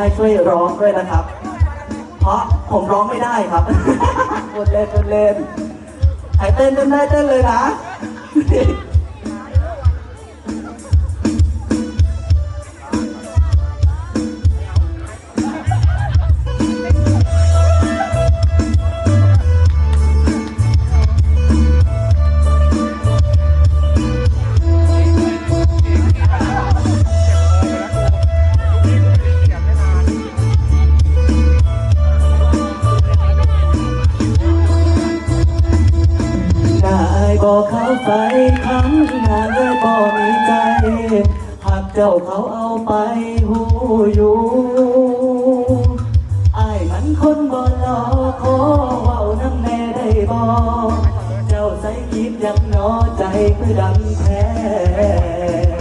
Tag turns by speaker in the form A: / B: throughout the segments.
A: ให้ช่วยร้องด้วยนะครับ เพราะผมร้องไม่ได้ครับกดเล่นกดเล่นใครเต้นเต้นได้เต้นเลยนะ บอกเขาไปครั้งหน้าเลยบอกมีใจ หากเจ้าเขาเอาไปหูอยู่อายมันคนบ่หลอกขอเว้าน้ำแม่ได้บอเจ้าใส่คิดอยังนอใจคือดังแท้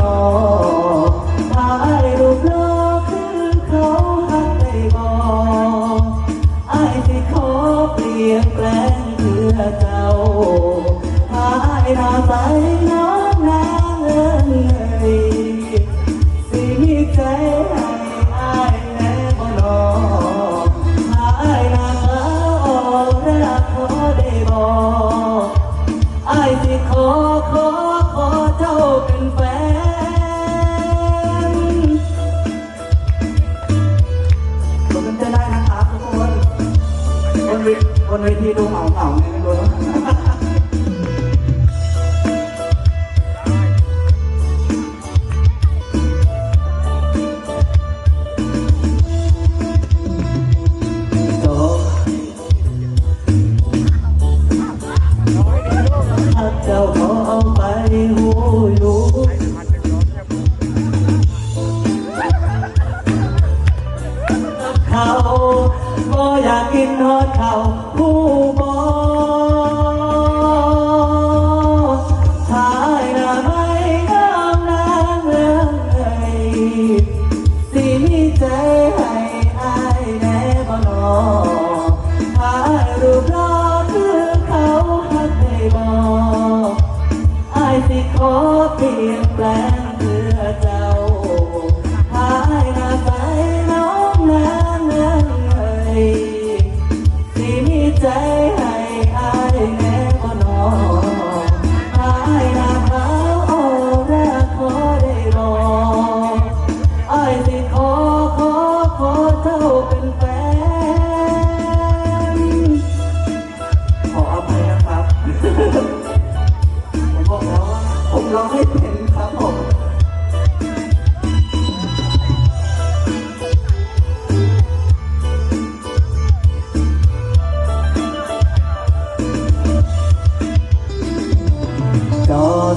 A: น่บ่นอถ้ายรูปล้อคือเขาหักได้บ่อายสิขอเปลี่ยนแปลงเพื่อเจ้าถ้าอายน่ะใสน้อ นเวบนเวทีดูเหงาเหงาๆไงไม่รู้นะจบถ้าเจ้าขอเอาไป เขาก็อยากกินฮอดเขาผู้บ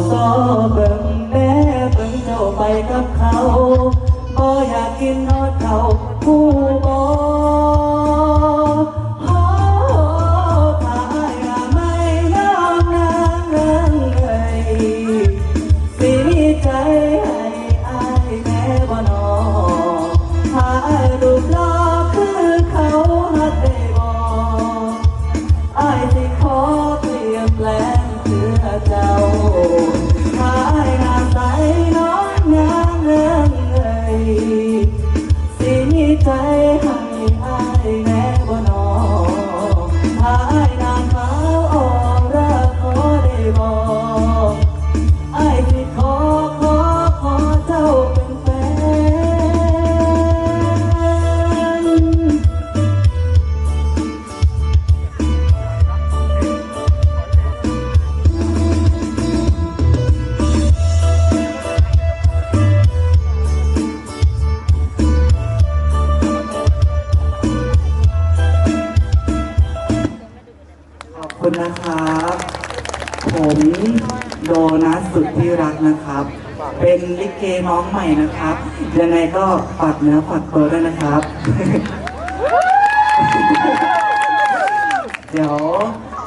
A: ซอเบิ่งแน่เบิ่งเจ้าไปกับเขาบ่อยากกินนอดเขาผู้บ่โอ้ถ้าอยน่ะไม่ยอมนางเงินเอ่ยสิมีใจให้อายแน่บ่นอถ้าอายรูปล่อคือเขาหักได้บ่อายสิขอเปลี่ยนแปลงเพื่อเจ้า มี คุณนะครับ ผมโดนัทสุดที่รักนะครับ เป็นลิเกน้องใหม่นะครับ ยังไงก็ฝากเนื้อฝากตัวด้วยนะครับ เดี๋ยว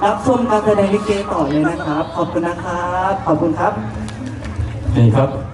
A: รับชมการแสดงลิเกต่อเลยนะครับ ขอบคุณนะครับ ขอบคุณครับ
B: นี่ครับ